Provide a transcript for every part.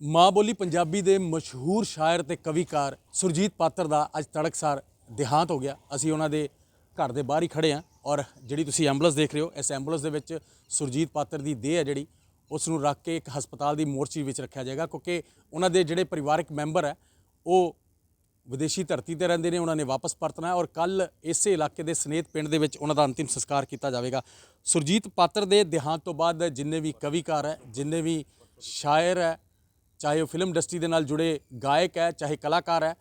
ਮਾਂ ਬੋਲੀ ਪੰਜਾਬੀ ਦੇ ਮਸ਼ਹੂਰ ਸ਼ਾਇਰ ਤੇ ਕਵੀਕਾਰ ਸੁਰਜੀਤ ਪਾਤਰ ਦਾ ਅੱਜ ਤੜਕਸਾਰ ਦੇਹਾਂਤ ਹੋ ਗਿਆ। ਅਸੀਂ ਉਹਨਾਂ ਦੇ ਘਰ ਦੇ ਬਾਹਰ ਹੀ ਖੜੇ ਹਾਂ ਔਰ ਜਿਹੜੀ ਤੁਸੀਂ ਐਂਬੂਲੈਂਸ ਦੇਖ ਰਹੇ ਹੋ, ਇਸ ਐਂਬੂਲੈਂਸ ਦੇ ਵਿੱਚ ਸੁਰਜੀਤ ਪਾਤਰ ਦੀ ਦੇਹ ਹੈ ਜਿਹੜੀ, ਉਸ ਨੂੰ ਰੱਖ ਕੇ ਇੱਕ ਹਸਪਤਾਲ ਦੀ ਮੋਰਚੀ ਵਿੱਚ ਰੱਖਿਆ ਜਾਏਗਾ ਕਿਉਂਕਿ ਉਹਨਾਂ ਦੇ ਜਿਹੜੇ ਪਰਿਵਾਰਕ ਮੈਂਬਰ ਹੈ, ਉਹ ਵਿਦੇਸ਼ੀ ਧਰਤੀ ਤੇ ਰਹਿੰਦੇ ਨੇ, ਉਹਨਾਂ ਨੇ ਵਾਪਸ ਪਰਤਣਾ ਹੈ ਔਰ ਕੱਲ ਇਸੇ ਇਲਾਕੇ ਦੇ ਸਨੇਤ ਪਿੰਡ ਦੇ ਵਿੱਚ ਉਹਨਾਂ ਦਾ ਅੰਤਿਮ ਸੰਸਕਾਰ ਕੀਤਾ ਜਾਵੇਗਾ। ਸੁਰਜੀਤ ਪਾਤਰ ਦੇ ਦੇਹਾਂਤ ਤੋਂ ਬਾਅਦ ਜਿੰਨੇ ਵੀ ਕਵੀਕਾਰ ਹੈ, ਜਿੰਨੇ ਵੀ ਸ਼ਾਇਰ ਹੈ ਚਾਹੇ ਉਹ ਫਿਲਮ ਇੰਡਸਟਰੀ ਦੇ ਨਾਲ ਜੁੜੇ ਗਾਇਕ ਹੈ, ਚਾਹੇ ਕਲਾਕਾਰ ਹੈ,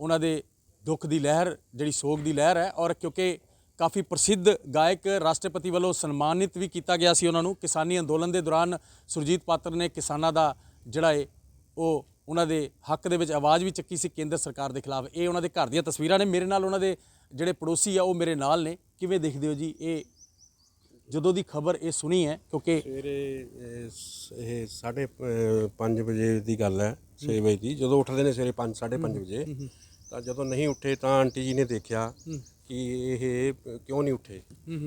ਉਹਨਾਂ ਦੇ ਦੁੱਖ ਦੀ ਲਹਿਰ, ਜਿਹੜੀ ਸੋਗ ਦੀ ਲਹਿਰ ਹੈ ਔਰ ਕਿਉਂਕਿ ਕਾਫੀ ਪ੍ਰਸਿੱਧ ਗਾਇਕ ਰਾਸ਼ਟਰਪਤੀ ਵੱਲੋਂ ਸਨਮਾਨਿਤ ਵੀ ਕੀਤਾ ਗਿਆ ਸੀ ਉਹਨਾਂ ਨੂੰ। ਕਿਸਾਨੀ ਅੰਦੋਲਨ ਦੇ ਦੌਰਾਨ ਸੁਰਜੀਤ ਪਾਤਰ ਨੇ ਕਿਸਾਨਾਂ ਦਾ ਜਿਹੜਾ ਹੈ ਉਹ ਉਹਨਾਂ ਦੇ ਹੱਕ ਦੇ ਵਿੱਚ ਆਵਾਜ਼ ਵੀ ਚੱਕੀ ਸੀ ਕੇਂਦਰ ਸਰਕਾਰ ਦੇ ਖਿਲਾਫ। ਇਹ ਉਹਨਾਂ ਦੇ ਘਰ ਦੀਆਂ ਤਸਵੀਰਾਂ ਨੇ। ਮੇਰੇ ਨਾਲ ਉਹਨਾਂ ਦੇ ਜਿਹੜੇ ਪੜੋਸੀ ਆ, ਉਹ ਮੇਰੇ ਨਾਲ ਨੇ। ਕਿਵੇਂ ਦੇਖਦੇ ਹੋ ਜੀ ਇਹ ਜਦੋਂ ਦੀ ਖਬਰ ਇਹ ਸੁਣੀ ਹੈ ਕਿਉਂਕਿ ਸਵੇਰੇ ਇਹ ਸ- ਇਹ 5:30 ਵਜੇ ਦੀ ਗੱਲ ਹੈ 6 ਵਜੇ ਦੀ। ਜਦੋਂ ਉੱਠਦੇ ਨੇ ਸਵੇਰੇ 5 5:30 ਵਜੇ ਤਾਂ ਜਦੋਂ ਨਹੀਂ ਉੱਠੇ ਤਾਂ ਆਂਟੀ ਜੀ ਨੇ ਦੇਖਿਆ ਕਿ ਇਹ ਕਿਉਂ ਨਹੀਂ ਉੱਠੇ।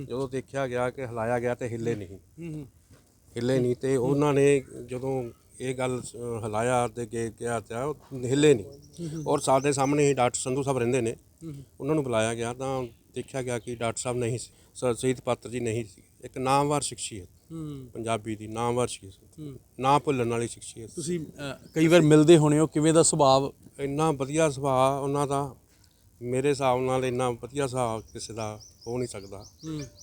ਜਦੋਂ ਦੇਖਿਆ ਗਿਆ ਕਿ ਹਿਲਾਇਆ ਗਿਆ ਤੇ ਹਿੱਲੇ ਨਹੀਂ। ਹਿੱਲੇ ਨਹੀਂ ਤੇ ਉਹਨਾਂ ਨੇ ਜਦੋਂ ਇਹ ਗੱਲ ਅ, ਹਿਲਾਇਆ ਤੇ ਕਿ ਕਿਹਾ ਤਾਂ ਉਹ ਹਿੱਲੇ ਨਹੀਂ। ਔਰ ਸਾਡੇ ਸਾਹਮਣੇ ਹੀ ਡਾਕਟਰ ਸੰਧੂ ਸਾਹਿਬ ਰਹਿੰਦੇ ਨੇ। ਉਹਨਾਂ ਨੂੰ ਬੁਲਾਇਆ ਗਿਆ ਤਾਂ ਦੇਖਿਆ ਗਿਆ ਕਿ ਡਾਕਟਰ ਸਾਹਿਬ ਨਹੀਂ ਸੀ ਸ- ਸ਼ਹੀਦ ਪਾਤਰ ਜੀ ਨਹੀਂ ਸੀ। ਇੱਕ ਨਾਮਵਰ ਸ਼ਖਸੀਅਤ ਪੰਜਾਬੀ ਦੀ ਨਾਮਵਰ ਸ਼ਖਸੀਅਤ। ਨਾ ਭੁੱਲਣ ਵਾਲੀ ਸ਼ਖਸੀਅਤ। ਤੁਸੀਂ ਅ, ਕਈ ਵਾਰ ਮਿਲਦੇ ਹੋਣੇ ਹੋ ਕਿਵੇਂ ਦਾ ਸੁਭਾਅ? ਇੰਨਾ ਵਧੀਆ ਸੁਭਾਅ ਉਹਨਾਂ ਦਾ ਮੇਰੇ ਹਿਸਾਬ ਨਾਲ ਇੰਨਾ ਵਧੀਆ ਸੁਭਾਅ ਕਿਸੇ ਦਾ ਹੋ ਨਹੀਂ ਸਕਦਾ।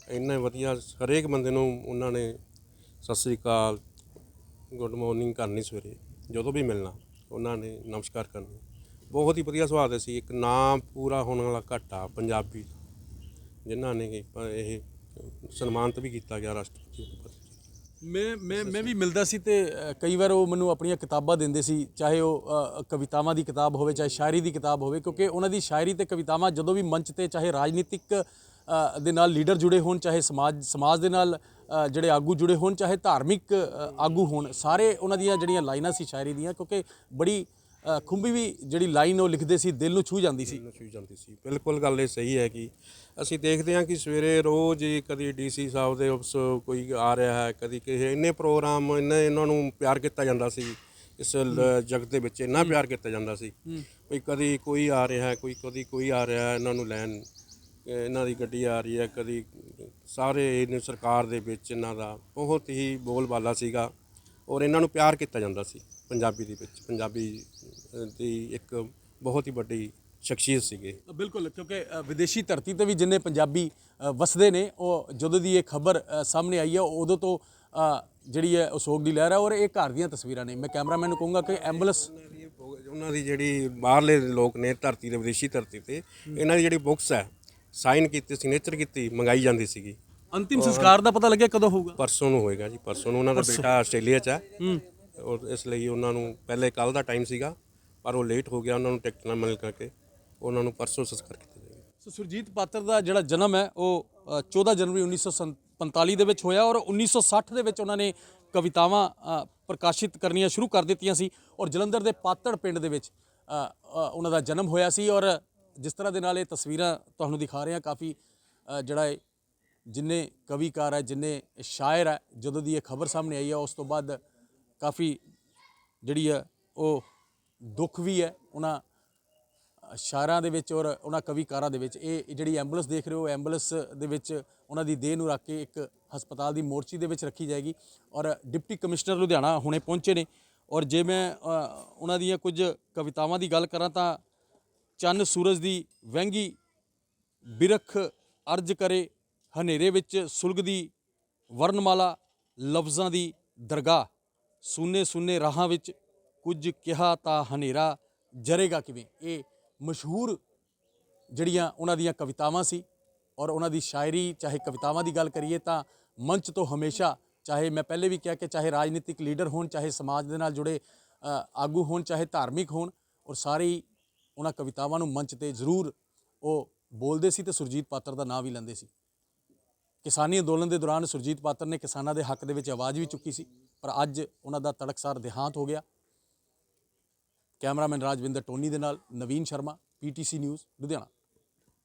ਇੰਨਾ ਵਧੀਆ ਹਰੇਕ ਬੰਦੇ ਨੂੰ ਉਹਨਾਂ ਨੇ ਸਤਿ ਸ੍ਰੀ ਅਕਾਲ ਗੁੱਡ ਮਾਰਨਿੰਗ ਕਰਨੀ ਸਵੇਰੇ ਜਦੋਂ ਵੀ ਮਿਲਣਾ ਉਹਨਾਂ ਨੇ ਨਮਸਕਾਰ ਕਰਨੀ। ਬਹੁਤ ਹੀ ਵਧੀਆ ਸੁਭਾਅ ਦੇ ਸੀ ਇੱਕ ਨਾਮ ਪੂਰਾ ਹੋਣ ਵਾਲਾ ਘਾਟਾ ਪੰਜਾਬੀ ਦਾ, ਜਿਨ੍ਹਾਂ ਨੇ ਕਿ ਪ- ਇਹ ਸਨਮਾਨਿਤ ਵੀ ਕੀਤਾ ਗਿਆ ਰਾਸ਼ਟਰਪਤੀ ਉੱਪਰ। ਮੈਂ ਮੈਂ ਮੈਂ ਵੀ ਮਿਲਦਾ ਸੀ ਤੇ ਅ, ਕਈ ਵਾਰ ਉਹ ਮੈਨੂੰ ਆਪਣੀਆਂ ਕਿਤਾਬਾਂ ਦਿੰਦੇ ਸੀ ਚਾਹੇ ਉਹ ਅ, ਕਵਿਤਾਵਾਂ ਦੀ ਕਿਤਾਬ ਹੋਵੇ ਚਾਹੇ ਸ਼ਾਇਰੀ ਦੀ ਕਿਤਾਬ ਹੋਵੇ ਕਿਉਂਕਿ ਉਹਨਾਂ ਦੀ ਸ਼ਾਇਰੀ ਤੇ ਕਵਿਤਾਵਾਂ ਜਦੋਂ ਵੀ ਮੰਚ ਤੇ ਚਾਹੇ ਰਾਜਨੀਤਿਕ ਅ, ਦੇ ਨਾਲ ਲੀਡਰ ਜੁੜੇ ਹੋਣ ਚਾਹੇ ਸਮਾਜ ਸਮਾਜ ਦੇ ਨਾਲ ਅ, ਜਿਹੜੇ ਆਗੂ ਜੁੜੇ ਹੋਣ ਚਾਹੇ ਧਾਰਮਿਕ ਅ, ਆਗੂ ਹੋਣ ਸਾਰੇ ਉਹਨਾਂ ਦੀਆਂ ਜਿਹੜੀਆਂ ਲਾਈਨਾਂ ਸੀ ਸ਼ਾਇਰੀ ਦੀਆਂ ਕਿਉਂਕਿ ਬੜੀ ਖੁੰਬੀ ਵੀ ਜਿਹੜੀ ਲਾਈਨ ਉਹ ਲਿਖਦੇ ਸੀ ਦਿਲ ਨੂੰ ਛੂ ਜਾਂਦੀ ਸੀ। ਨੂੰ ਛੂਹ ਜਾਂਦੀ ਸੀ। ਬਿਲਕੁਲ ਗੱਲ ਇਹ ਸਹੀ ਹੈ ਕਿ ਅਸੀਂ ਦੇਖਦੇ ਹਾਂ ਕਿ ਸਵੇਰੇ ਰੋਜ਼ ਹੀ ਕਦੀ ਡੀਸੀ ਸਾਹਿਬ ਦੇ ਆਫਿਸ ਕੋਈ ਆ ਰਿਹਾ ਹੈ ਕਦੀ ਕਿਸੇ ਇੰਨੇ ਪ੍ਰੋਗਰਾਮ ਇੰਨੇ ਇਹਨਾਂ ਨੂੰ ਪਿਆਰ ਕੀਤਾ ਜਾਂਦਾ ਸੀ ਇਸ ਜਗਤ ਦੇ ਵਿੱਚ ਇੰਨਾ ਪਿਆਰ ਕੀਤਾ ਜਾਂਦਾ ਸੀ ਵੀ ਕਦੀ ਕੋਈ ਆ ਰਿਹਾ ਹੈ ਕੋਈ ਕਦੀ ਕੋਈ ਆ ਰਿਹਾ ਹੈ ਇਹਨਾਂ ਨੂੰ ਲੈਣ ਇਹਨਾਂ ਦੀ ਗੱਡੀ ਆ ਰਹੀ ਹੈ ਕਦੀ ਸਾਰੇ ਇਹਨੇ ਸਰਕਾਰ ਦੇ ਵਿੱਚ ਇਹਨਾਂ ਦਾ ਬਹੁਤ ਹੀ ਬੋਲਬਾਲਾ ਸੀਗਾ। ਔਰ ਇਹਨਾਂ ਨੂੰ ਪਿਆਰ ਕੀਤਾ ਜਾਂਦਾ ਸੀ ਪੰਜਾਬੀ ਦੇ ਵਿੱਚ। ਪੰਜਾਬੀ ਦੀ ਇੱਕ ਬਹੁਤ ਹੀ ਵੱਡੀ ਸ਼ਖਸੀਅਤ ਸੀਗੇ। ਬਿਲਕੁਲ ਕਿਉਂਕਿ ਵਿਦੇਸ਼ੀ ਧਰਤੀ ਤੇ ਵੀ ਜਿੰਨੇ ਪੰਜਾਬੀ ਵਸਦੇ ਨੇ ਉਹ ਜਦੋਂ ਦੀ ਇਹ ਖਬਰ ਸਾਹਮਣੇ ਆਈ ਹੈ ਉਦੋਂ ਤੋਂ ਜਿਹੜੀ ਹੈ ਅਸ਼ੋਕ ਦੀ ਲਹਿਰ ਹੈ ਔਰ ਇਹ ਘਰ ਦੀਆਂ ਤਸਵੀਰਾਂ ਨੇ। ਮੈਂ ਕੈਮਰਾਮੈਨ ਨੂੰ ਕਹੂੰਗਾ ਕਿ ਐਂਬੂਲੈਂਸ ਉਹਨਾਂ ਦੀ ਜਿਹੜੀ ਬਾਹਰਲੇ ਲੋਕ ਨੇ ਧਰਤੀ ਦੇ ਵਿਦੇਸ਼ੀ ਧਰਤੀ ਤੇ ਇਹਨਾਂ ਦੀ ਜਿਹੜੀ ਬੁੱਕਸ ਹੈ ਸਾਈਨ ਕੀਤੀ ਸਿਗਨੇਚਰ ਕੀਤੀ ਮੰਗਾਈ ਜਾਂਦੀ ਸੀਗੀ। ਅੰਤਿਮ ਸੰਸਕਾਰ ਦਾ ਪਤਾ ਲੱਗਿਆ ਕਦੋਂ ਹੋਊਗਾ? ਪਰਸੋਂ ਨੂੰ ਹੋਏਗਾ ਜੀ ਪਰਸੋਂ ਨੂੰ ਉਹਨਾਂ ਦਾ ਬੇਟਾ ਆਸਟ੍ਰੇਲੀਆ 'ਚ ਹੈ। ਔਰ ਇਸ ਲਈ ਉਹਨਾਂ ਨੂੰ ਪਹਿਲੇ ਕੱਲ ਦਾ ਟਾਈਮ ਸੀਗਾ ਪਰ ਉਹ ਲੇਟ ਹੋ ਗਿਆ ਉਹਨਾਂ ਨੂੰ ਟਿਕਟ ਨਾ ਮਿਲ ਕਰਕੇ ਉਹਨਾਂ ਨੂੰ ਪਰਸੋਂ ਸੰਸਕਾਰ ਕੀਤਾ ਜਾਏਗਾ। ਸੋ ਸੁਰਜੀਤ ਪਾਤਰ ਦਾ ਜਿਹੜਾ ਜਨਮ ਹੈ ਉਹ ਅ, 14 ਜਨਵਰੀ 1945 ਦੇ ਵਿੱਚ ਹੋਇਆ ਔਰ 1960 ਦੇ ਵਿੱਚ ਉਹਨਾਂ ਨੇ ਕਵਿਤਾਵਾਂ ਅ, ਪ੍ਰਕਾਸ਼ਿਤ ਕਰਨੀਆਂ ਸ਼ੁਰੂ ਕਰ ਦਿੱਤੀਆਂ ਸੀ ਔਰ ਜਲੰਧਰ ਦੇ ਪਾਤੜ ਪਿੰਡ ਦੇ ਵਿੱਚ ਅ, ਅ, ਉਹਨਾਂ ਦਾ ਜਨਮ ਹੋਇਆ ਸੀ ਔਰ ਜਿਸ ਤਰ੍ਹਾਂ ਦੇ ਨਾਲ ਇਹ ਤਸਵੀਰਾਂ ਤੁਹਾਨੂੰ ਦਿਖਾ ਰਹੇ ਹਾਂ ਕਾਫੀ ਅ, ਜਿਹੜਾ ਹੈ ਜਿੰਨੇ ਕਵੀਕਾਰ ਹੈ, ਜਿੰਨੇ ਸ਼ਾਇਰ ਹੈ, ਜਦੋਂ ਦੀ ਇਹ ਖਬਰ ਸਾਹਮਣੇ ਆਈ ਹੈ, ਉਸ ਤੋਂ ਬਾਅਦ ਕਾਫੀ ਜਿਹੜੀ ਹੈ, ਉਹ ਦੁੱਖ ਵੀ ਹੈ ਉਹਨਾਂ ਸ਼ਾਇਰਾਂ ਦੇ ਵਿੱਚ ਔਰ ਉਹਨਾਂ ਕਵੀਕਾਰਾਂ ਦੇ ਵਿੱਚ। ਇਹ ਜਿਹੜੀ ਐਂਬੂਲੈਂਸ ਦੇਖ ਰਹੇ ਹੋ, ਐਂਬੂਲੈਂਸ ਦੇ ਵਿੱਚ ਉਹਨਾਂ ਦੀ ਦੇਹ ਨੂੰ ਰੱਖ ਕੇ ਇੱਕ ਹਸਪਤਾਲ ਦੀ ਮੋਰਚੀ ਦੇ ਵਿੱਚ ਰੱਖੀ ਜਾਏਗੀ ਔਰ ਡਿਪਟੀ ਕਮਿਸ਼ਨਰ ਲੁਧਿਆਣਾ ਹੁਣੇ ਪਹੁੰਚੇ ਨੇ ਔਰ ਜੇ ਮੈਂ ਉਹਨਾਂ ਦੀਆਂ ਕੁਝ ਕਵਿਤਾਵਾਂ ਦੀ ਗੱਲ ਕਰਾਂ ਤਾਂ ਚੰਨ ਸੂਰਜ ਦੀ ਵਹਿੰਗੀ ਬਿਰਖ ਅਰਜ ਕਰੇ ਹਨੇਰੇ ਵਿੱਚ ਸੁਲਗਦੀ ਵਰਨਮਾਲਾ ਲਫ਼ਜ਼ਾਂ ਦੀ ਦਰਗਾਹ। ਸੁੰਨੇ ਸੁਨੇ ਰਾਹਾਂ ਵਿੱਚ ਕੁਝ ਕਿਹਾ ਤਾਂ ਹਨੇਰਾ ਜਰੇਗਾ ਕਿਵੇਂ? ਇਹ ਮਸ਼ਹੂਰ ਜਿਹੜੀਆਂ ਉਹਨਾਂ ਦੀਆਂ ਕਵਿਤਾਵਾਂ ਸੀ ਔਰ ਉਹਨਾਂ ਦੀ ਸ਼ਾਇਰੀ, ਚਾਹੇ ਕਵਿਤਾਵਾਂ ਦੀ ਗੱਲ ਕਰੀਏ ਤਾਂ ਮੰਚ ਤੋਂ ਹਮੇਸ਼ਾ, ਚਾਹੇ ਮੈਂ ਪਹਿਲੇ ਵੀ ਕਿਹਾ ਕਿ ਚਾਹੇ ਰਾਜਨੀਤਿਕ ਲੀਡਰ ਹੋਣ, ਚਾਹੇ ਸਮਾਜ ਦੇ ਨਾਲ ਜੁੜੇ ਆਗੂ ਹੋਣ, ਚਾਹੇ ਧਾਰਮਿਕ ਹੋਣ ਔਰ ਸਾਰੇ ਹੀ ਉਹਨਾਂ ਕਵਿਤਾਵਾਂ ਨੂੰ ਮੰਚ ਤੇ ਜ਼ਰੂਰ ਉਹ ਬੋਲਦੇ ਸੀ ਤੇ ਸੁਰਜੀਤ ਪਾਤਰ ਦਾ ਨਾਂ ਵੀ ਲੈਂਦੇ ਸੀ। ਕਿਸਾਨੀ ਅੰਦੋਲਨ ਦੇ ਦੌਰਾਨ ਸੁਰਜੀਤ ਪਾਤਰ ਨੇ ਕਿਸਾਨਾਂ ਦੇ ਹੱਕ ਦੇ ਵਿੱਚ ਆਵਾਜ਼ ਵੀ ਚੁੱਕੀ ਸੀ, ਪਰ ਅੱਜ ਉਹਨਾਂ ਦਾ ਤੜਕਸਾਰ ਦੇਹਾਂਤ ਹੋ ਗਿਆ। ਕੈਮਰਾਮੈਨ ਰਾਜਵਿੰਦਰ ਟੋਨੀ ਦੇ ਨਾਲ ਨਵੀਨ ਸ਼ਰਮਾ, ਪੀਟੀਸੀ ਨਿਊਜ਼, ਲੁਧਿਆਣਾ।